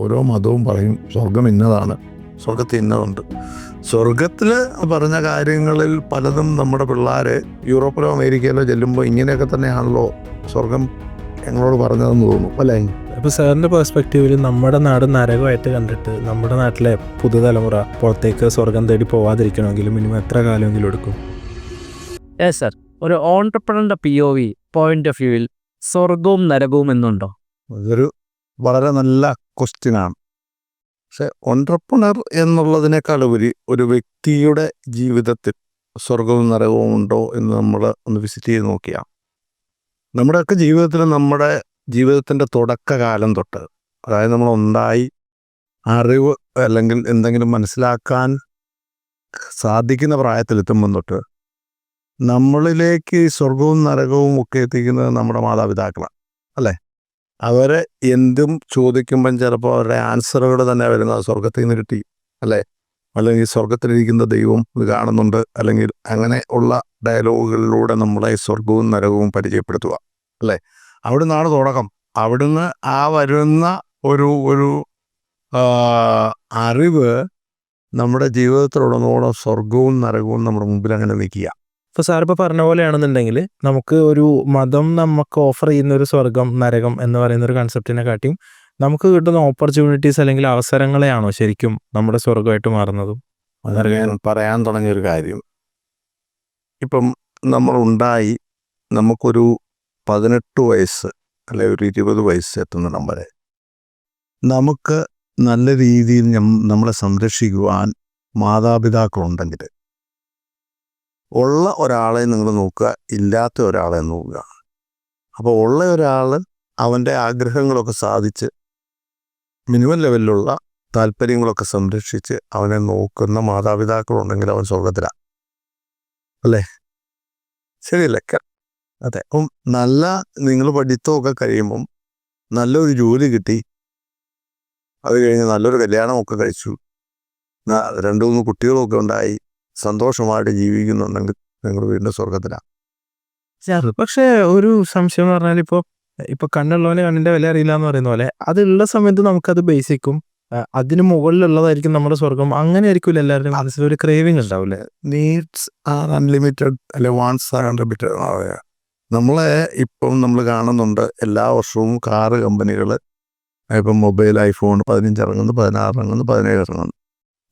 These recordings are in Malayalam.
ഓരോ മതവും പറയും സ്വർഗം ഇന്നതാണ്. സ്വർഗത്തിൽ ഇന്നതുണ്ട്. സ്വർഗത്തിൽ പറഞ്ഞ കാര്യങ്ങളിൽ പലതും നമ്മുടെ പിള്ളേർ യൂറോപ്പിലോ അമേരിക്കയിലോ ചെല്ലുമ്പോൾ ഇങ്ങനെയൊക്കെ തന്നെയാണല്ലോ സ്വർഗം ഞങ്ങളോട് പറഞ്ഞതെന്ന് തോന്നുന്നു. അല്ലേ? അപ്പോൾ സാറിന്റെ പെർസ്പെക്റ്റീവിൽ നമ്മുടെ നാട് നരകമായിട്ട് കണ്ടിട്ട് നമ്മുടെ നാട്ടിലെ പുതുതലമുറ പുറത്തേക്ക് സ്വർഗം തേടി പോവാതിരിക്കണമെങ്കിൽ മിനിമം എത്ര കാലമെങ്കിലും എടുക്കും? യെസ് സർ ഒരു ഓൺടർപ്രണറിന്റെ P O V point of വ്യൂവിൽ സ്വർഗവും നരകവും എന്നുണ്ടോ? ഇതൊരു വളരെ നല്ല ക്വസ്റ്റ്യനാണ് പക്ഷെ ഓൺട്രപ്രണർ എന്നുള്ളതിനേക്കാൾ ഉപരി ഒരു വ്യക്തിയുടെ ജീവിതത്തിൽ സ്വർഗവും നരകവും ഉണ്ടോ എന്ന് നമ്മൾ ഒന്ന് വിസിറ്റ് ചെയ്ത് നോക്കിയാൽ നമ്മുടെയൊക്കെ ജീവിതത്തിൽ നമ്മുടെ ജീവിതത്തിന്റെ തുടക്കകാലം തൊട്ട് അതായത് നമ്മൾ ഉണ്ടായി അറിവ് അല്ലെങ്കിൽ എന്തെങ്കിലും മനസ്സിലാക്കാൻ സാധിക്കുന്ന പ്രായത്തിലെത്തുമ്പം തൊട്ട് നമ്മളിലേക്ക് സ്വർഗവും നരകവും ഒക്കെ എത്തിക്കുന്നത് നമ്മുടെ മാതാപിതാക്കളാണ് അല്ലേ? അവരെ എന്തും ചോദിക്കുമ്പം ചിലപ്പോൾ അവരുടെ ആൻസറുകൾ തന്നെ വരുന്നത് സ്വർഗത്തിൽ നിന്ന് കിട്ടി അല്ലേ? അല്ലെങ്കിൽ സ്വർഗത്തിലിരിക്കുന്ന ദൈവം ഇത് കാണുന്നുണ്ട് അല്ലെങ്കിൽ അങ്ങനെ ഉള്ള ഡയലോഗുകളിലൂടെ നമ്മളെ സ്വർഗവും നരകവും പരിചയപ്പെടുത്തുക അല്ലേ? നിന്നാണ് തുടക്കം. അവിടുന്ന് ആ വരുന്ന ഒരു ഒരു അറിവ് നമ്മുടെ ജീവിതത്തിലുടനോളം സ്വർഗവും നരകവും നമ്മുടെ മുമ്പിൽ അങ്ങനെ നിൽക്കുക. ഇപ്പോൾ സാർ ഇപ്പോൾ പറഞ്ഞ പോലെയാണെന്നുണ്ടെങ്കിൽ നമുക്ക് ഒരു മതം നമുക്ക് ഓഫർ ചെയ്യുന്ന ഒരു സ്വർഗം നരകം എന്ന് പറയുന്ന ഒരു കൺസെപ്റ്റിനെ കാട്ടിയും നമുക്ക് കിട്ടുന്ന ഓപ്പർച്യൂണിറ്റീസ് അല്ലെങ്കിൽ അവസരങ്ങളെയാണോ ശരിക്കും നമ്മുടെ സ്വർഗമായിട്ട് മാറുന്നതും? അതൊക്കെ ഞാൻ പറയാൻ തുടങ്ങിയൊരു കാര്യം. ഇപ്പം നമ്മൾ ഉണ്ടായി നമുക്കൊരു പതിനെട്ട് വയസ്സ് അല്ലെ ഒരു ഇരുപത് വയസ്സ് എത്തുന്ന നമ്മളെ. നമുക്ക് നല്ല രീതിയിൽ നമ്മളെ സംരക്ഷിക്കുവാൻ മാതാപിതാക്കളുണ്ടെങ്കിൽ ഉള്ള ഒരാളെ നിങ്ങൾ നോക്കുക ഇല്ലാത്ത ഒരാളെ നോക്കുക. അപ്പോൾ ഉള്ള ഒരാൾ അവന്റെ ആഗ്രഹങ്ങളൊക്കെ സാധിച്ച് മിനിമം ലെവലിലുള്ള താല്പര്യങ്ങളൊക്കെ സംരക്ഷിച്ച് അവനെ നോക്കുന്ന മാതാപിതാക്കളുണ്ടെങ്കിൽ അവൻ സ്വർഗത്തിലാണ് അല്ലേ? ശരിയല്ലേ? അതെ. അപ്പം നല്ല നിങ്ങൾ പഠിത്തമൊക്കെ കഴിയുമ്പം നല്ലൊരു ജോലി കിട്ടി. അത് കഴിഞ്ഞ് നല്ലൊരു കല്യാണമൊക്കെ കഴിച്ചു. രണ്ട് മൂന്ന് കുട്ടികളൊക്കെ ഉണ്ടായി. സന്തോഷമായിട്ട് ജീവിക്കുന്നുണ്ടെങ്കിൽ നിങ്ങൾ വീണ്ടും സ്വർഗത്തിലാണ് പക്ഷേ ഒരു സംശയം എന്ന് പറഞ്ഞാൽ ഇപ്പോൾ ഇപ്പോൾ കണ്ണുള്ളവന് കണ്ണിന്റെ വില അറിയില്ല എന്ന് പറയുന്ന പോലെ അതുള്ള സമയത്ത് നമുക്കത് ബേസിക്കും അതിന് മുകളിലുള്ളതായിരിക്കും നമ്മുടെ സ്വർഗം അങ്ങനെ ആയിരിക്കില്ല എല്ലാവരുടെയും മനസ്സിൽ ഒരു ക്രേവിങ് ഉണ്ടാവില്ലേ? നീഡ്സ് ആർ അൺലിമിറ്റഡ് അല്ലെ വാൺസ് ആർ അൺലിമിറ്റഡ് നമ്മളെ ഇപ്പം നമ്മൾ കാണുന്നുണ്ട് എല്ലാ വർഷവും കാറ് കമ്പനികൾ ഇപ്പം മൊബൈൽ ഐഫോൺ പതിനഞ്ച് ഇറങ്ങുന്നു പതിനാറ് ഇറങ്ങുന്നു പതിനേഴ് ഇറങ്ങുന്നു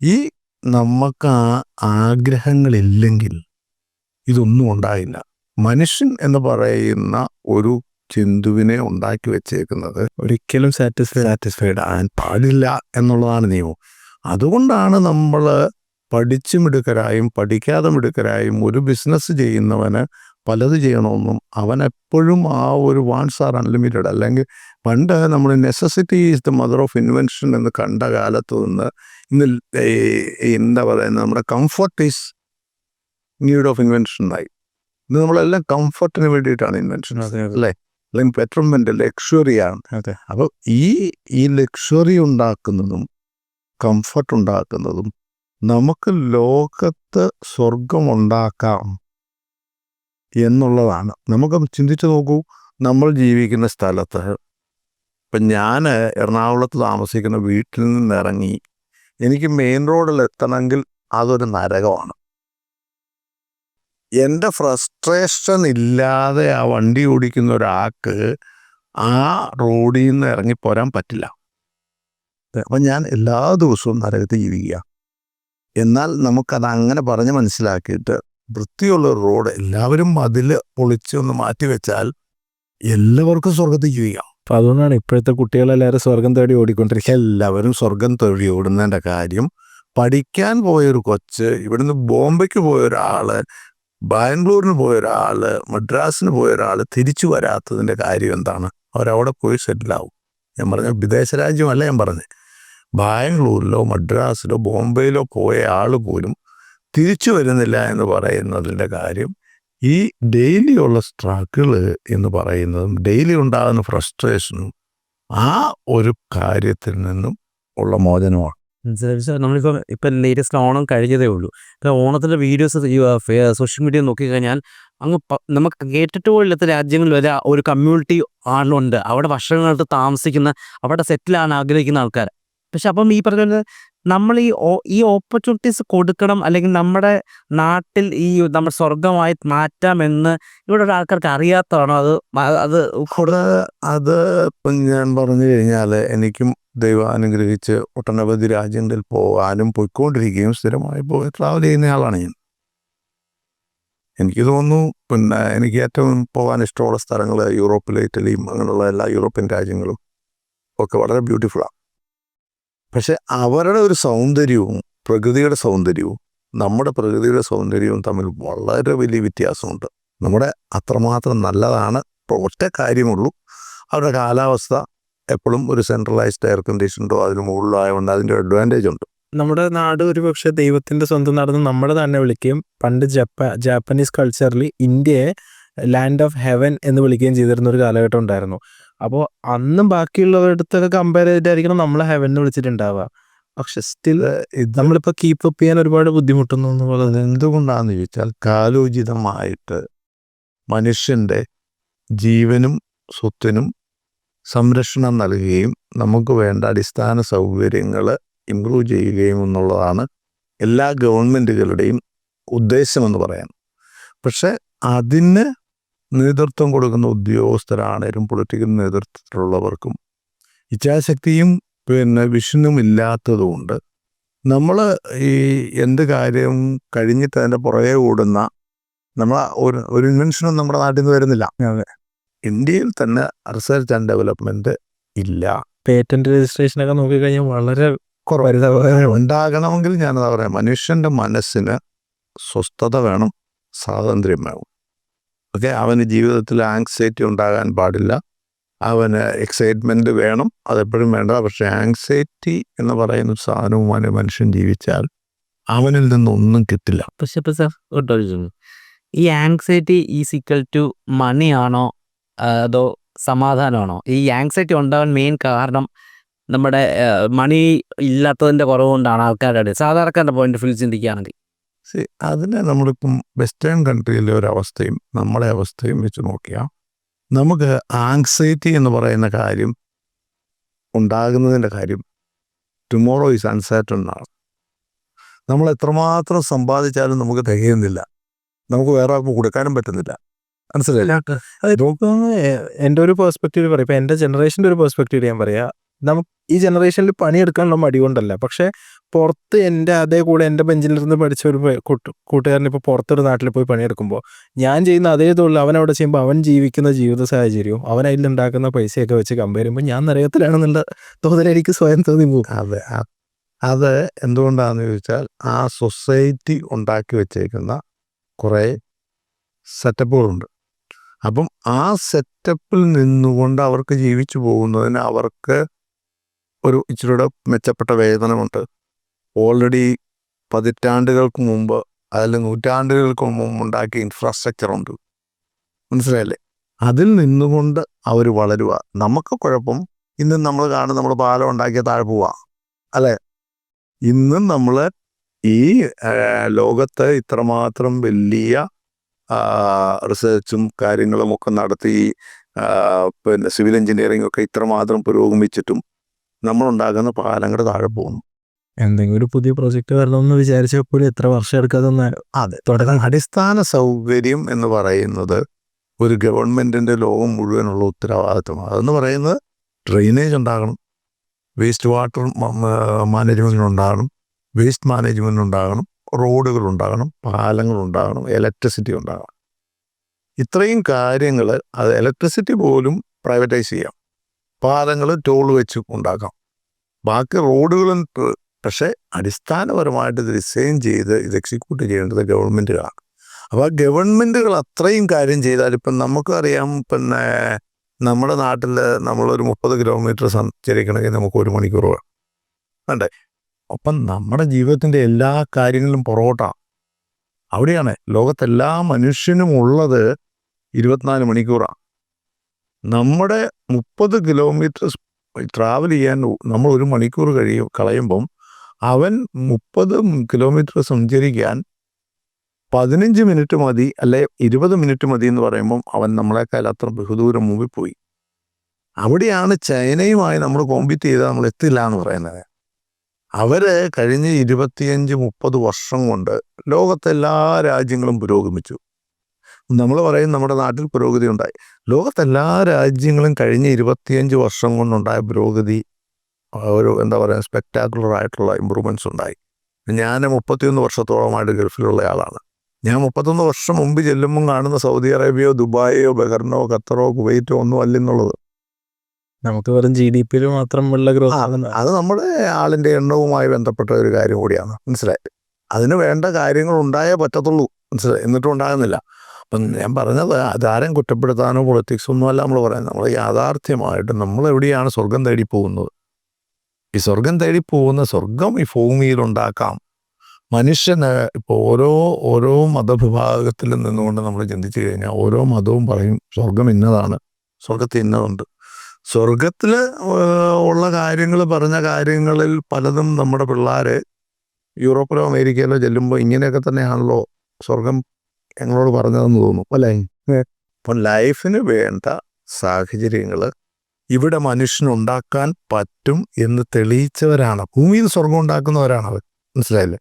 ഈ നമുക്ക് ആ ആഗ്രഹങ്ങളില്ലെങ്കിൽ ഇതൊന്നും ഉണ്ടായില്ല. മനുഷ്യൻ എന്ന് പറയുന്ന ഒരു ജന്തുവിനെ ഉണ്ടാക്കി വെച്ചേക്കുന്നത് ഒരിക്കലും സാറ്റിസ്ഫൈഡ് സാറ്റിസ്ഫൈഡ് ആകാൻ പാടില്ല എന്നുള്ളതാണ് നിയമം. അതുകൊണ്ടാണ് നമ്മൾ പഠിച്ചു മിടുക്കരായും പഠിക്കാതെ മിടുക്കരായും ഒരു ബിസിനസ് ചെയ്യുന്നവന് പലത് ചെയ്യണമെന്നും അവൻ എപ്പോഴും ആ ഒരു വാൺസ് ആർ അൺലിമിറ്റഡ് അല്ലെങ്കിൽ പണ്ട് നമ്മൾ necessity is the mother of invention എന്ന് കണ്ട കാലത്ത് നിന്ന് ഇന്ന് എന്താ പറയുന്നത് നമ്മുടെ comfort is need of invention ആയി ഇന്ന് നമ്മളെല്ലാം കംഫർട്ടിന് വേണ്ടിയിട്ടാണ് ഇൻവെൻഷൻ. അല്ലേ? അല്ലെങ്കിൽ പെട്രോൾമെന്റ് ലക്ഷറിയാണ് അപ്പോൾ ഈ ഈ ലക്ഷറി ഉണ്ടാക്കുന്നതും കംഫർട്ട് ഉണ്ടാക്കുന്നതും നമുക്ക് ലോകത്ത് സ്വർഗം ഉണ്ടാക്കാം എന്നുള്ളതാണ്. നമുക്ക് ചിന്തിച്ചു നോക്കൂ നമ്മൾ ജീവിക്കുന്ന സ്ഥലത്ത്. ഇപ്പം ഞാൻ എറണാകുളത്ത് താമസിക്കുന്ന വീട്ടിൽ നിന്ന് ഇറങ്ങി എനിക്ക് മെയിൻ റോഡിൽ എത്തണമെങ്കിൽ അതൊരു നരകമാണ്. എന്റെ ഫ്രസ്ട്രേഷൻ ഇല്ലാതെ ആ വണ്ടി ഓടിക്കുന്ന ഒരാൾക്ക് ആ റോഡിൽ നിന്ന് ഇറങ്ങിപ്പോരാൻ പറ്റില്ല. അപ്പം ഞാൻ എല്ലാ ദിവസവും നരകത്ത് ജീവിക്കുക. എന്നാൽ നമുക്കത് അങ്ങനെ പറഞ്ഞ് മനസ്സിലാക്കിയിട്ട് വൃത്തിയുള്ള റോഡ് എല്ലാവരും അതിൽ പൊളിച്ച് ഒന്ന് മാറ്റി വെച്ചാൽ എല്ലാവർക്കും സ്വർഗത്തിൽ ജീവിക്കാം. അപ്പൊ അതുകൊണ്ടാണ് ഇപ്പോഴത്തെ കുട്ടികളെല്ലാവരും സ്വർഗം തേടി ഓടിക്കൊണ്ടിരിക്കുക എല്ലാവരും സ്വർഗം തേടി ഓടുന്നതിന്റെ കാര്യം പഠിക്കാൻ പോയൊരു കൊച്ച് ഇവിടുന്ന് ബോംബെക്ക് പോയ ഒരാൾ ബാംഗ്ലൂരിന് പോയ ഒരാൾ മദ്രാസിന് പോയ ഒരാൾ തിരിച്ചു വരാത്തതിന്റെ കാര്യം എന്താണ്? അവരവിടെ പോയി സെറ്റിലാവും. ഞാൻ പറഞ്ഞ വിദേശ രാജ്യമല്ല ഞാൻ പറഞ്ഞത് ബാംഗ്ലൂരിലോ മദ്രാസിലോ ബോംബെയിലോ പോയ ആൾ പോലും തിരിച്ചു വരുന്നില്ല എന്ന് പറയുന്നതിന്റെ കാര്യം ഈ ഡെയിലി ഉള്ള സ്ട്രഗിൾ എന്ന് പറയുന്നതും ഡെയിലി ഉണ്ടാകുന്ന ഫ്രസ്ട്രേഷനും ആ ഒരു കാര്യത്തിൽ നിന്നും ഉള്ള മോചനമാണ്. നമ്മളിപ്പോൾ ഇപ്പം ലേറ്റസ്റ്റ് ഓണം കഴിഞ്ഞതേ ഉള്ളൂ. ഇപ്പം ഓണത്തിന്റെ വീഡിയോസ് സോഷ്യൽ മീഡിയ നോക്കിക്കഴിഞ്ഞാൽ അങ്ങ് നമുക്ക് കേട്ടിട്ട് പോലില്ലാത്ത രാജ്യങ്ങളിൽ വരെ ഒരു കമ്മ്യൂണിറ്റി ആളുണ്ട്. അവിടെ വർഷങ്ങളായിട്ട് താമസിക്കുന്ന അവിടെ സെറ്റിലാണ് ആഗ്രഹിക്കുന്ന ആൾക്കാർ പക്ഷെ അപ്പം ഈ പറഞ്ഞ നമ്മൾ ഈ ഈ ഓപ്പർച്യൂണിറ്റീസ് കൊടുക്കണം അല്ലെങ്കിൽ നമ്മുടെ നാട്ടിൽ ഈ നമ്മുടെ സ്വർഗമായി മാറ്റാമെന്ന് ഇവിടെ ഒരു ആൾക്കാർക്ക് അറിയാത്തതാണോ? അത് അത് കൂടുതൽ അത് ഇപ്പം ഞാൻ പറഞ്ഞു കഴിഞ്ഞാൽ എനിക്കും ദൈവം അനുഗ്രഹിച്ച് ഒട്ടനവധി രാജ്യങ്ങളിൽ പോകാനും പോയിക്കൊണ്ടിരിക്കുകയും സ്ഥിരമായി പോയി ട്രാവൽ ചെയ്യുന്ന ആളാണ് ഞാൻ. എനിക്ക് തോന്നുന്നു പിന്നെ എനിക്ക് ഏറ്റവും പോകാൻ ഇഷ്ടമുള്ള സ്ഥലങ്ങൾ യൂറോപ്പിലെ ഇറ്റലിയും അങ്ങനെയുള്ള എല്ലാ യൂറോപ്യൻ രാജ്യങ്ങളും ഒക്കെ വളരെ ബ്യൂട്ടിഫുള്ളാണ് പക്ഷെ അവരുടെ ഒരു സൗന്ദര്യവും പ്രകൃതിയുടെ സൗന്ദര്യവും നമ്മുടെ പ്രകൃതിയുടെ സൗന്ദര്യവും തമ്മിൽ വളരെ വലിയ വ്യത്യാസമുണ്ട്. നമ്മുടെ അത്രമാത്രം നല്ലതാണ് ഒറ്റ കാര്യമുള്ളൂ. അവരുടെ കാലാവസ്ഥ എപ്പോഴും ഒരു സെൻട്രലൈസ്ഡ് എയർ കണ്ടീഷനുണ്ടോ അതിന് മുകളിലോ ആയതുകൊണ്ട് അതിന്റെ അഡ്വാന്റേജ് ഉണ്ട്. നമ്മുടെ നാട് ഒരു പക്ഷേ ദൈവത്തിന്റെ സ്വന്തം നടന്ന് നമ്മുടെ തന്നെ വിളിക്കുകയും പണ്ട് ജപ്പാ ജാപ്പനീസ് കൾച്ചറിൽ ഇന്ത്യയെ ലാൻഡ് ഓഫ് ഹെവൻ എന്ന് വിളിക്കുകയും ചെയ്തിരുന്ന ഒരു കാലഘട്ടം ഉണ്ടായിരുന്നു. അപ്പോൾ അന്നും ബാക്കിയുള്ളവരടുത്തൊക്കെ കമ്പയർ ചെയ്തിട്ടായിരിക്കണം നമ്മളെ ഹെവനിൽ വിളിച്ചിട്ടുണ്ടാവുക. പക്ഷെ സ്റ്റിൽ നമ്മളിപ്പോൾ കീപ്പ് അപ്പ് ചെയ്യാൻ ഒരുപാട് ബുദ്ധിമുട്ടുന്നു എന്നുള്ളത് പറയുന്നത് എന്തുകൊണ്ടാണെന്ന് ചോദിച്ചാൽ കാലോചിതമായിട്ട് മനുഷ്യന്റെ ജീവനും സ്വത്തിനും സംരക്ഷണം നൽകുകയും നമുക്ക് വേണ്ട അടിസ്ഥാന സൗകര്യങ്ങൾ ഇമ്പ്രൂവ് ചെയ്യുകയും എന്നുള്ളതാണ് എല്ലാ ഗവൺമെന്റുകളുടെയും ഉദ്ദേശമെന്ന് പറയാം. പക്ഷെ അതിന് നേതൃത്വം കൊടുക്കുന്ന ഉദ്യോഗസ്ഥരാണേലും പൊളിറ്റിക്കൽ നേതൃത്വത്തിലുള്ളവർക്കും. ഇച്ഛാശക്തിയും പിന്നെ വിഷനും ഇല്ലാത്തതുകൊണ്ട് നമ്മൾ ഈ എന്ത് കാര്യം കഴിഞ്ഞിട്ട് അതിന്റെ പുറകെ ഓടുന്ന നമ്മൾ ഒരു ഒരു ഇൻവെൻഷനും നമ്മുടെ നാട്ടിൽ നിന്ന് വരുന്നില്ല. ഇന്ത്യയിൽ തന്നെ റിസർച്ച് ആൻഡ് ഡെവലപ്മെന്റ് ഇല്ല. പേറ്റന്റ് രജിസ്ട്രേഷനൊക്കെ നോക്കിക്കഴിഞ്ഞാൽ വളരെ ഉണ്ടാകണമെങ്കിൽ ഞാനതാ പറയാം മനുഷ്യന്റെ മനസ്സിന് സ്വസ്ഥത വേണം സ്വാതന്ത്ര്യം വേണം. ഓക്കെ അവന് ജീവിതത്തിൽ ആങ്സൈറ്റി ഉണ്ടാകാൻ പാടില്ല. അവന് എക്സൈറ്റ്മെന്റ് വേണം അതെപ്പോഴും വേണ്ട. പക്ഷേ ആങ്സൈറ്റി എന്ന് പറയുന്ന സാധനവുമായി മനുഷ്യൻ ജീവിച്ചാൽ അവനിൽ നിന്നൊന്നും കിട്ടില്ല. പക്ഷെ ഇപ്പൊ സാർ കേട്ടോ ഈ anxiety is equal to money ആണോ അതോ സമാധാനമാണോ? ഈ ആങ്സൈറ്റി ഉണ്ടാവാൻ മെയിൻ കാരണം നമ്മുടെ മണി ഇല്ലാത്തതിന്റെ കുറവ് കൊണ്ടാണ് ആൾക്കാരുടെ സാധാരണക്കാരുടെ പോയിന്റ് ഫുൾ ചിന്തിക്കുകയാണെങ്കിൽ അതിനെ നമ്മളിപ്പം വെസ്റ്റേൺ കൺട്രിയിലെ ഒരു അവസ്ഥയും നമ്മളെ അവസ്ഥയും വെച്ച് നോക്കിയാൽ നമുക്ക് ആങ്സൈറ്റി എന്ന് പറയുന്ന കാര്യം ഉണ്ടാകുന്നതിന്റെ കാര്യം ടുമോറോ ഈസ് അൺസർട്ടൺ എന്നാണ്. നമ്മൾ എത്രമാത്രം സമ്പാദിച്ചാലും നമുക്ക് തികയുന്നില്ല. നമുക്ക് വേറെ ആർക്കും കൊടുക്കാനും പറ്റുന്നില്ല. മനസ്സിലായില്ല എന്റെ ഒരു പേഴ്സ്പെക്റ്റീവ് പറയാം. ഇപ്പം എന്റെ ജനറേഷന്റെ ഒരു പേഴ്സ്പെക്റ്റീവ് ഞാൻ പറയാം നമുക്ക് ഈ ജനറേഷനിൽ പണിയെടുക്കാനുള്ള മടി കൊണ്ടല്ല പക്ഷേ പുറത്ത് എന്റെ അതേ കൂടെ എന്റെ ബെഞ്ചിലിരുന്ന് പഠിച്ച ഒരു കൂട്ടു കൂട്ടുകാരൻ ഇപ്പോൾ പുറത്തൊരു നാട്ടിൽ പോയി പണിയെടുക്കുമ്പോൾ ഞാൻ ചെയ്യുന്ന അതേ തൊഴിൽ അവൻ അവിടെ ചെയ്യുമ്പോൾ അവൻ ജീവിക്കുന്ന ജീവിത സാഹചര്യവും അവൻ അതിലുണ്ടാക്കുന്ന പൈസയൊക്കെ വെച്ച് കമ്പയർ ചെയ്യുമ്പോൾ ഞാൻ നരകത്തിലാണെന്നുള്ള തോന്നൽ എനിക്ക് സ്വയം തോന്നി പോകും. അതെ. അത് എന്തുകൊണ്ടാണെന്ന് ചോദിച്ചാൽ ആ സൊസൈറ്റി ഉണ്ടാക്കി വെച്ചേക്കുന്ന കുറേ സെറ്റപ്പുകളുണ്ട് അപ്പം ആ സെറ്റപ്പിൽ നിന്നുകൊണ്ട് അവർക്ക് ജീവിച്ചു പോകുന്നതിന് അവർക്ക് ഒരു ഇച്ചിരൂടെ മെച്ചപ്പെട്ട വേതനമുണ്ട്. ഓൾറെഡി പതിറ്റാണ്ടുകൾക്ക് മുമ്പ് അതിൽ നൂറ്റാണ്ടുകൾക്ക് മുമ്പ് ഉണ്ടാക്കിയ ഇൻഫ്രാസ്ട്രക്ചർ ഉണ്ട്. മനസ്സിലായില്ലേ? അതിൽ നിന്നുകൊണ്ട് അവർ വളരുക നമുക്ക് കുഴപ്പം ഇന്നും നമ്മൾ കാണും നമ്മൾ പാലം ഉണ്ടാക്കിയ താഴെ പോവാ. അല്ലെ? ഇന്നും നമ്മൾ ഈ ലോകത്ത് ഇത്രമാത്രം വലിയ റിസർച്ചും കാര്യങ്ങളും ഒക്കെ നടത്തി പിന്നെ സിവിൽ എഞ്ചിനീയറിംഗ് ഒക്കെ ഇത്രമാത്രം പുരോഗമിച്ചിട്ടും നമ്മളുണ്ടാക്കുന്ന പാലങ്ങൾ താഴെ പോകുന്നു. എന്തെങ്കിലും ഒരു പുതിയ പ്രൊജക്ട് വരണമെന്ന് വിചാരിച്ചപ്പോൾ എത്ര വർഷം എടുക്കാതെ അതെ തുടക്കം. അടിസ്ഥാന സൗകര്യം എന്ന് പറയുന്നത് ഒരു ഗവൺമെന്റിന്റെ ലോകം മുഴുവനുള്ള ഉത്തരവാദിത്വമാണ്. അതെന്ന് പറയുന്നത് ഡ്രെയിനേജ് ഉണ്ടാകണം. വേസ്റ്റ് വാട്ടർ മാനേജ്മെന്റ് ഉണ്ടാകണം. വേസ്റ്റ് മാനേജ്മെന്റ് ഉണ്ടാകണം. റോഡുകൾ ഉണ്ടാകണം. പാലങ്ങൾ ഉണ്ടാകണം. ഇലക്ട്രിസിറ്റി ഉണ്ടാകണം. ഇത്രയും കാര്യങ്ങൾ അത് ഇലക്ട്രിസിറ്റി പോലും പ്രൈവറ്റൈസ് ചെയ്യാം. പാലങ്ങൾ ടോൾ വെച്ച് ഉണ്ടാക്കാം. ബാക്കി റോഡുകളും പക്ഷേ അടിസ്ഥാനപരമായിട്ട് ഇത് ഡിസൈൻ ചെയ്ത് ഇത് എക്സിക്യൂട്ട് ചെയ്യേണ്ടത് ഗവൺമെന്റുകളാണ് അപ്പോൾ ആ ഗവൺമെന്റുകൾ അത്രയും കാര്യം ചെയ്താൽ ഇപ്പം നമുക്കറിയാം പിന്നെ നമ്മുടെ നാട്ടിൽ നമ്മളൊരു മുപ്പത് കിലോമീറ്റർ സഞ്ചരിക്കണമെങ്കിൽ നമുക്ക് ഒരു മണിക്കൂർ വേണം. വേണ്ടേ അപ്പം നമ്മുടെ ജീവിതത്തിന്റെ എല്ലാ കാര്യങ്ങളിലും പുറകോട്ടാണ് അവിടെയാണ് ലോകത്തെല്ലാ മനുഷ്യനും ഉള്ളത് ഇരുപത്തിനാല് മണിക്കൂറാണ്. നമ്മുടെ മുപ്പത് കിലോമീറ്റർ ട്രാവൽ ചെയ്യാൻ നമ്മൾ ഒരു മണിക്കൂർ കഴിയും കളയുമ്പം അവൻ മുപ്പത് കിലോമീറ്റർ സഞ്ചരിക്കാൻ പതിനഞ്ച് മിനിറ്റ് മതി അല്ലെ ഇരുപത് മിനിറ്റ് മതി എന്ന് പറയുമ്പം അവൻ നമ്മളെക്കാൾ അത്ര ബഹുദൂരം മുമ്പിൽ പോയി. അവിടെയാണ് ചൈനയുമായി നമ്മൾ കോമ്പീറ്റ് ചെയ്താൽ നമ്മൾ എത്തില്ല എന്ന് പറയുന്നത്. അവർ കഴിഞ്ഞ ഇരുപത്തിയഞ്ച് മുപ്പത് വർഷം കൊണ്ട് ലോകത്തെ എല്ലാ രാജ്യങ്ങളും പുരോഗമിച്ചു. നമ്മൾ പറയും നമ്മുടെ നാട്ടിൽ പുരോഗതി ഉണ്ടായി. ലോകത്തെല്ലാ രാജ്യങ്ങളും കഴിഞ്ഞ ഇരുപത്തിയഞ്ച് വർഷം കൊണ്ടുണ്ടായ പുരോഗതി ഒരു എന്താ പറയുക സ്പെക്ടാക്കുലർ ആയിട്ടുള്ള ഇമ്പ്രൂവ്മെന്റ്സ് ഉണ്ടായി. ഞാൻ മുപ്പത്തിയൊന്ന് വർഷത്തോളമായിട്ട് ഗൾഫിലുള്ള ആളാണ് ഞാൻ മുപ്പത്തൊന്ന് വർഷം മുമ്പ് ചെല്ലുമ്പോൾ കാണുന്ന സൗദി അറേബ്യയോ ദുബായോ ബഹറിനോ ഖത്തറോ കുവൈറ്റോ ഒന്നും അല്ലെന്നുള്ളത്. നമുക്ക് വെറും ജി ഡി പിയിൽ മാത്രമുള്ള ആ, ഗ്രോത്ത് അത് നമ്മുടെ ആളിന്റെ എണ്ണവുമായി ബന്ധപ്പെട്ട ഒരു കാര്യം കൂടിയാണ്. മനസ്സിലായി? അതിന് വേണ്ട കാര്യങ്ങൾ ഉണ്ടായേ പറ്റത്തുള്ളൂ. മനസ്സിലായി? എന്നിട്ടും ഉണ്ടാകുന്നില്ല. അപ്പം ഞാൻ പറഞ്ഞത് അതാരം കുറ്റപ്പെടുത്താനോ പൊളിറ്റിക്സ് ഒന്നുമല്ല നമ്മൾ പറയുന്നത്. നമ്മൾ യാഥാർത്ഥ്യമായിട്ട് നമ്മൾ എവിടെയാണ് സ്വർഗം തേടി പോകുന്നത്? ഈ സ്വർഗം തേടി പോകുന്ന സ്വർഗം ഈ ഭൂമിയിൽ ഉണ്ടാക്കാം. മനുഷ്യന് ഇപ്പോൾ ഓരോ ഓരോ മതവിഭാഗത്തിൽ നിന്നുകൊണ്ട് നമ്മൾ ചിന്തിച്ചു കഴിഞ്ഞാൽ ഓരോ മതവും പറയും സ്വർഗം ഇന്നതാണ്. സ്വർഗത്തിൽ ഇന്നതുണ്ട്. സ്വർഗത്തിൽ ഉള്ള കാര്യങ്ങൾ പറഞ്ഞ കാര്യങ്ങളിൽ പലതും നമ്മുടെ പിള്ളേർ യൂറോപ്പിലോ അമേരിക്കയിലോ ചെല്ലുമ്പോൾ ഇങ്ങനെയൊക്കെ തന്നെയാണല്ലോ സ്വർഗം ഞങ്ങളോട് പറഞ്ഞതെന്ന് തോന്നും അല്ലേ? അപ്പം ലൈഫിന് വേണ്ട സാഹചര്യങ്ങൾ ഇവിടെ മനുഷ്യനുണ്ടാക്കാൻ പറ്റും എന്ന് തെളിയിച്ചവരാണ്. ഭൂമിയിൽ സ്വർഗം ഉണ്ടാക്കുന്നവരാണ് അവർ മനസ്സിലായില്ലേ?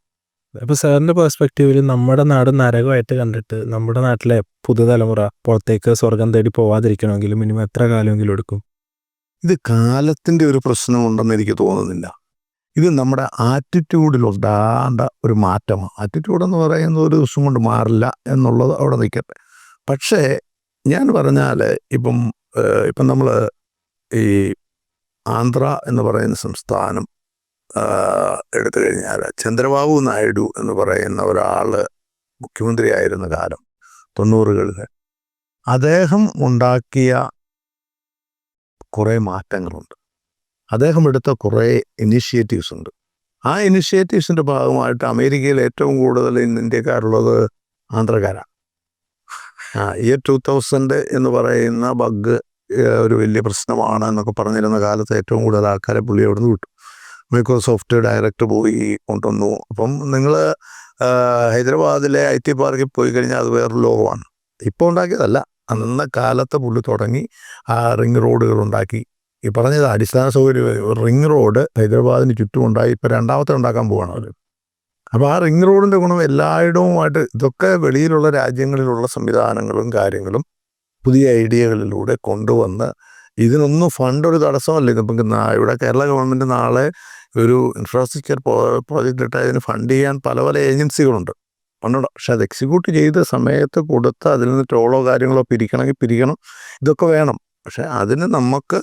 അപ്പൊ സാറിന്റെ പെർസ്പെക്റ്റീവിൽ നമ്മുടെ നാട് നരകമായിട്ട് കണ്ടിട്ട് നമ്മുടെ നാട്ടിലെ പുതുതലമുറ പുറത്തേക്ക് സ്വർഗം തേടി പോവാതിരിക്കണമെങ്കിൽ മിനിമം എത്ര കാലമെങ്കിലും എടുക്കും? ഇത് കാലത്തിന്റെ ഒരു പ്രശ്നമുണ്ടെന്ന് എനിക്ക് തോന്നുന്നില്ല. ഇത് നമ്മുടെ ആറ്റിറ്റ്യൂഡിൽ ഉണ്ടാകേണ്ട ഒരു മാറ്റമാണ് ആറ്റിറ്റ്യൂഡ് എന്ന് പറയുന്നത് ഒരു ദിവസം കൊണ്ട് മാറില്ല എന്നുള്ളത് അവിടെ നിൽക്കട്ടെ. പക്ഷേ ഞാൻ പറഞ്ഞാൽ ഇപ്പം ഇപ്പം നമ്മൾ ഈ ആന്ധ്ര എന്ന് പറയുന്ന സംസ്ഥാനം എടുത്തു കഴിഞ്ഞാൽ ചന്ദ്രബാബു നായിഡു എന്ന് പറയുന്ന ഒരാൾ മുഖ്യമന്ത്രിയായിരുന്ന കാലം തൊണ്ണൂറുകളിൽ അദ്ദേഹം ഉണ്ടാക്കിയ കുറേ മാറ്റങ്ങളുണ്ട്. അദ്ദേഹം എടുത്ത കുറേ ഇനിഷ്യേറ്റീവ്സ് ഉണ്ട്. ആ ഇനിഷ്യേറ്റീവ്സിന്റെ ഭാഗമായിട്ട് അമേരിക്കയിൽ ഏറ്റവും കൂടുതൽ ഇന്ന് ഇന്ത്യക്കാരുള്ളത് ആന്ധ്രക്കാരാണ് ആ ഇയർ ടു തൗസൻഡ് എന്ന് പറയുന്ന ബഗ് ഒരു വലിയ പ്രശ്നമാണ് എന്നൊക്കെ പറഞ്ഞിരുന്ന കാലത്ത് ഏറ്റവും കൂടുതൽ ആൾക്കാരെ പുള്ളി അവിടുന്ന് വിട്ടു. മൈക്രോസോഫ്റ്റ് ഡയറക്റ്റ് പോയി കൊണ്ടുവന്നു. അപ്പം നിങ്ങൾ ഹൈദരാബാദിലെ ഐ ടി പാർക്കിൽ പോയി കഴിഞ്ഞാൽ അത് വേറെ ലോകമാണ്. ഇപ്പോൾ ഉണ്ടാക്കിയതല്ല. അന്ന കാലത്ത് പുള്ളി തുടങ്ങി ആ റിംഗ് റോഡുകൾ ഉണ്ടാക്കി. ഈ പറഞ്ഞത് അടിസ്ഥാന സൗകര്യം റിംഗ് റോഡ് ഹൈദരാബാദിന് ചുറ്റും ഉണ്ടായി ഇപ്പം രണ്ടാമത്തെ ഉണ്ടാക്കാൻ പോവാണ് അവർ അപ്പോൾ ആ റിംഗ് റോഡിന്റെ ഗുണം എല്ലായിടവുമായിട്ട് ഇതൊക്കെ വെളിയിലുള്ള രാജ്യങ്ങളിലുള്ള സംവിധാനങ്ങളും കാര്യങ്ങളും പുതിയ ഐഡിയകളിലൂടെ കൊണ്ടുവന്ന് ഇതിനൊന്നും ഫണ്ട് ഒരു തടസ്സമല്ല ഇതിപ്പം ഇവിടെ കേരള ഗവൺമെന്റ് നാളെ ഒരു ഇൻഫ്രാസ്ട്രക്ചർ പ്രോജക്റ്റ് ഇട്ട് അതിന് ഫണ്ട് ചെയ്യാൻ പല പല ഏജൻസികളുണ്ട്. ഫണ്ടുണ്ട് പക്ഷെ അത് എക്സിക്യൂട്ട് ചെയ്ത സമയത്ത് കൊടുത്ത് അതിൽ നിന്ന് ടോളോ കാര്യങ്ങളോ പിരിക്കണമെങ്കിൽ പിരിക്കണം. ഇതൊക്കെ വേണം. പക്ഷെ അതിന് നമുക്ക്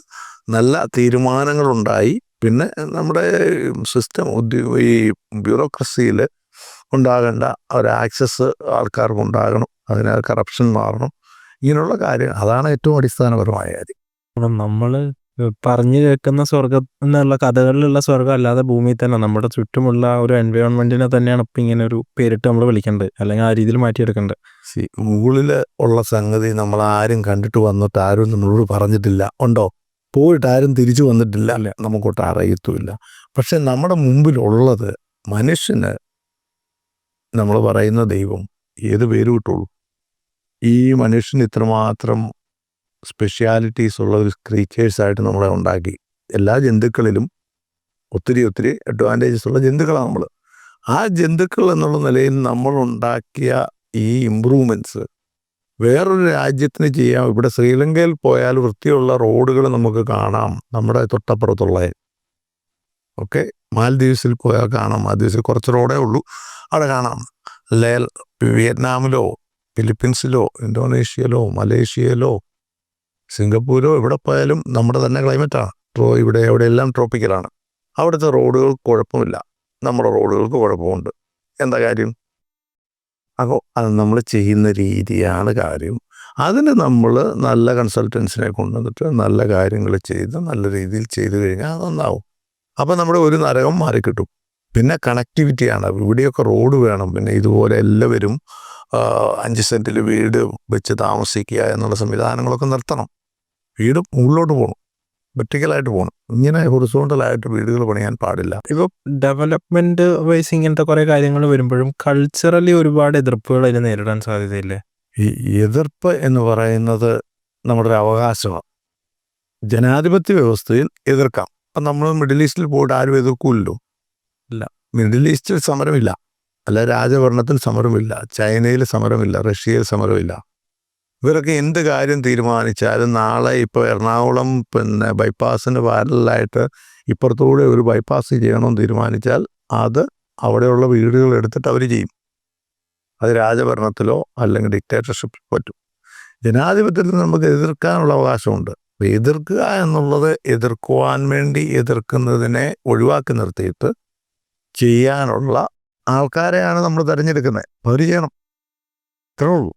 നല്ല തീരുമാനങ്ങളുണ്ടായി. പിന്നെ നമ്മുടെ സിസ്റ്റം ഈ ബ്യൂറോക്രസിയിൽ ഉണ്ടാകേണ്ട ഒരു ആക്സസ് ആൾക്കാർക്ക് ഉണ്ടാകണം. അതിന് കറപ്ഷൻ മാറണം. ഇങ്ങനെയുള്ള കാര്യം അതാണ് ഏറ്റവും അടിസ്ഥാനപരമായ കാര്യം. നമ്മൾ പറഞ്ഞു കേൾക്കുന്ന സ്വർഗം എന്നുള്ള കഥകളിലുള്ള സ്വർഗം അല്ലാതെ ഭൂമിയിൽ തന്നെ നമ്മുടെ ചുറ്റുമുള്ള ആ ഒരു എൻവയോൺമെന്റിനെ തന്നെയാണ് ഇപ്പൊ ഇങ്ങനെ ഒരു പേരിട്ട് നമ്മൾ വിളിക്കേണ്ടത്. അല്ലെങ്കിൽ ആ രീതിയിൽ മാറ്റിയെടുക്കേണ്ടത്. സി മുകളിൽ ഉള്ള സംഗതി നമ്മൾ ആരും കണ്ടിട്ട് വന്നിട്ട് ആരും നമ്മളോട് പറഞ്ഞിട്ടില്ല. ഉണ്ടോ? പോയിട്ട് ആരും തിരിച്ചു വന്നിട്ടില്ല. അല്ലെ നമുക്കൊട്ട് അറിയത്തുമില്ല. പക്ഷെ നമ്മുടെ മുമ്പിലുള്ളത് മനുഷ്യന് നമ്മൾ പറയുന്ന ദൈവം ഏത് പേര് കിട്ടുള്ളൂ? ഈ മനുഷ്യന് ഇത്രമാത്രം സ്പെഷ്യാലിറ്റീസ് ഉള്ള ഒരു ക്രീച്ചേഴ്സായിട്ട് നമ്മളെ ഉണ്ടാക്കി. എല്ലാ ജന്തുക്കളിലും ഒത്തിരി ഒത്തിരി അഡ്വാന്റേജസ് ഉള്ള ജന്തുക്കളാണ് നമ്മൾ ആ ജന്തുക്കൾ എന്നുള്ള നിലയിൽ നമ്മൾ ഉണ്ടാക്കിയ ഈ ഇമ്പ്രൂവ്മെന്റ്സ് വേറൊരു രാജ്യത്തിന് ചെയ്യാം. ഇവിടെ ശ്രീലങ്കയിൽ പോയാൽ വൃത്തിയുള്ള റോഡുകൾ നമുക്ക് കാണാം നമ്മുടെ തൊട്ടപ്പുറത്തുള്ള. ഓക്കെ? മാൽദ്വീപ്സിൽ പോയാൽ കാണാം. മാൽദ്വീപ്സിൽ കുറച്ച് റോഡേ ഉള്ളൂ. അവിടെ കാണാം. ലേ വിയറ്റ്നാമിലോ ഫിലിപ്പീൻസിലോ ഇന്തോനേഷ്യയിലോ മലേഷ്യയിലോ സിംഗപ്പൂരോ എവിടെ പോയാലും നമ്മുടെ തന്നെ ക്ലൈമറ്റാണ്. ട്രോ ഇവിടെ എവിടെയെല്ലാം ട്രോപ്പിക്കലാണ്. അവിടുത്തെ റോഡുകൾ കുഴപ്പമില്ല. നമ്മുടെ റോഡുകൾക്ക് കുഴപ്പമുണ്ട്. എന്താ കാര്യം? അപ്പോൾ അത് നമ്മൾ ചെയ്യുന്ന രീതിയാണ് കാര്യം. അതിന് നമ്മൾ നല്ല കൺസൾട്ടൻസിനെ കൊണ്ടുവന്നിട്ട് നല്ല കാര്യങ്ങൾ ചെയ്ത് നല്ല രീതിയിൽ ചെയ്തു കഴിഞ്ഞാൽ അത് നന്നാവും. അപ്പോൾ നമ്മുടെ ഒരു നരകം മാറിക്കിട്ടും. പിന്നെ കണക്ടിവിറ്റിയാണ് ഇവിടെയൊക്കെ റോഡ് വേണം. പിന്നെ ഇതുപോലെ എല്ലാവരും അഞ്ച് സെന്റിൽ വീട് വെച്ച് താമസിക്കുക എന്നുള്ള സംവിധാനങ്ങളൊക്കെ നിർത്തണം. വീട് മുകളിലോട്ട് പോകണം വെർട്ടിക്കലായിട്ട് പോകണം ഇങ്ങനെ ഹൊറിസോണ്ടലായിട്ട് വീടുകൾ പണിയാൻ പാടില്ല. ഇപ്പൊ ഡെവലപ്മെന്റ് വൈസ് ഇങ്ങനത്തെ കുറെ കാര്യങ്ങൾ വരുമ്പോഴും കൾച്ചറലി ഒരുപാട് എതിർപ്പുകൾ അതിന് നേരിടാൻ സാധ്യതയില്ലേ? ഈ എതിർപ്പ് എന്ന് പറയുന്നത് നമ്മുടെ ഒരു അവകാശമാണ്. ജനാധിപത്യ വ്യവസ്ഥയിൽ എതിർക്കാം. അപ്പം നമ്മൾ മിഡിൽ ഈസ്റ്റിൽ പോയിട്ട് ആരും എതിർക്കൂല്ലോ ഇല്ല. മിഡിൽ ഈസ്റ്റിൽ സമരമില്ല. അല്ല രാജഭരണത്തിൽ സമരമില്ല. ചൈനയിൽ സമരമില്ല. റഷ്യയിൽ സമരമില്ല. ഇവരൊക്കെ എന്ത് കാര്യം തീരുമാനിച്ചാലും നാളെ ഇപ്പോൾ എറണാകുളം പിന്നെ ബൈപ്പാസിന് പാരലായിട്ട് ഇപ്പുറത്തൂടെ ഒരു ബൈപ്പാസ് ചെയ്യണമെന്ന് തീരുമാനിച്ചാൽ അത് അവിടെയുള്ള വീടുകൾ എടുത്തിട്ട് അവർ ചെയ്യും. അത് രാജഭരണത്തിലോ അല്ലെങ്കിൽ ഡിക്റ്റേറ്റർഷിപ്പിൽ പറ്റും. ജനാധിപത്യത്തിൽ നമുക്ക് എതിർക്കാനുള്ള അവകാശമുണ്ട്. എതിർക്കുക എന്നുള്ളത് എതിർക്കുവാൻ വേണ്ടി എതിർക്കുന്നതിനെ ഒഴിവാക്കി നിർത്തിയിട്ട് ചെയ്യാനുള്ള ആൾക്കാരെയാണ് നമ്മൾ തിരഞ്ഞെടുക്കുന്നത്. അവർ ചെയ്യണം. ഇത്രേ ഉള്ളൂ.